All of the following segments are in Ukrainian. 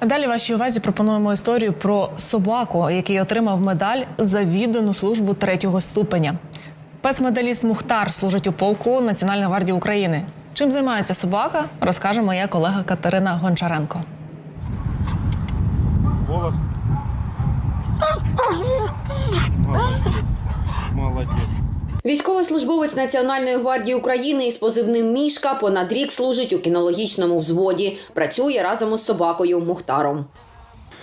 А Далі вашій увазі пропонуємо історію про собаку, який отримав медаль за віддану службу третього ступеня. Пес-медаліст Мухтар служить у полку Національної гвардії України. Чим займається собака, розкаже моя колега Катерина Гончаренко. Голос. Молодець. Молодець. Військовослужбовець Національної гвардії України із позивним Мішка понад рік служить у кінологічному взводі. Працює разом із собакою Мухтаром.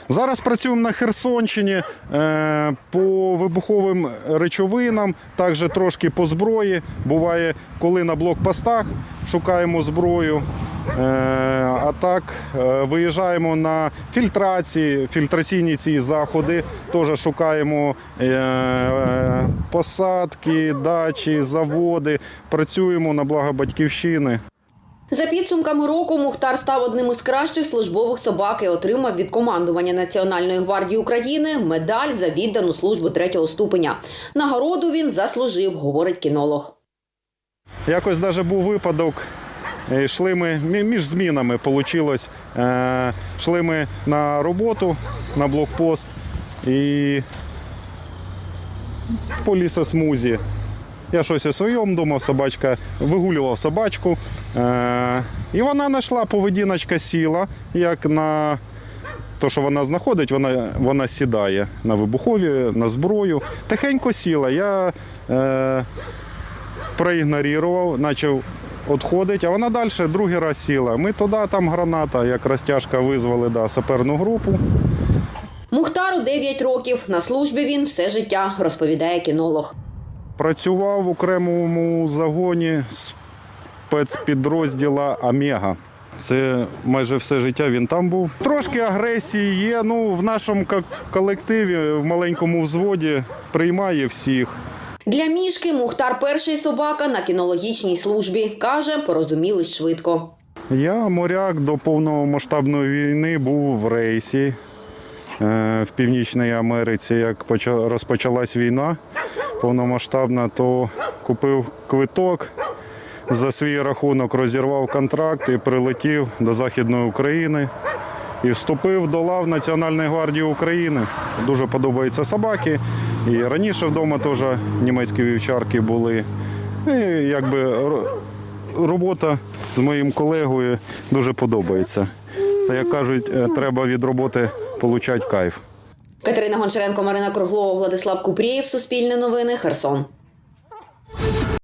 Зараз працюємо на Херсонщині е, по вибуховим речовинам, також трошки по зброї. Буває, коли на блокпостах шукаємо зброю. Е, а так е, виїжджаємо на фільтрації, фільтраційні ці заходи. Теж шукаємо е, посадки, дачі, заводи. Працюємо на благо батьківщини. За підсумками року Мухтар став одним із кращих службових собак і отримав від командування Національної гвардії України медаль за віддану службу третього ступеня. Нагороду він заслужив, говорить кінолог. Якось навіть був випадок. Е, Йшли ми між змінами вийшло. Йшли ми на роботу на блокпост і по лісосмузі. Я щось у своєму думав, собачка вигулював собачку. Е, І вона знайшла поведіночка сіла, як на то, що вона знаходить, вона, вона сідає на вибухові, на зброю. Тихенько сіла. Я е, проігнорував, почав відходити, а вона далі другий раз сіла. Ми туди, там граната, як розтяжка визвали да, саперну групу. Мухтару 9 років. На службі він все життя, розповідає кінолог. Працював в окремому загоні спецпідрозділа Омега. Це майже все життя він там був. Трошки агресії є. Ну, в нашому колективі, в маленькому взводі приймає всіх. Для мішки Мухтар перший собака на кінологічній службі. Каже, порозумілись швидко. Я моряк до повномасштабної війни був в рейсі е, в Північній Америці. Як поча- розпочалась війна повномасштабна, то купив квиток за свій рахунок, розірвав контракт і прилетів до Західної України. І вступив до лав Національної гвардії України. Дуже подобаються собаки. І раніше вдома теж німецькі вівчарки були. І якби робота з моїм колегою дуже подобається. Це, як кажуть, е, треба від роботи отримати кайф. Катерина Гончаренко, Марина Круглова, Владислав Купрієв. Суспільне новини. Херсон.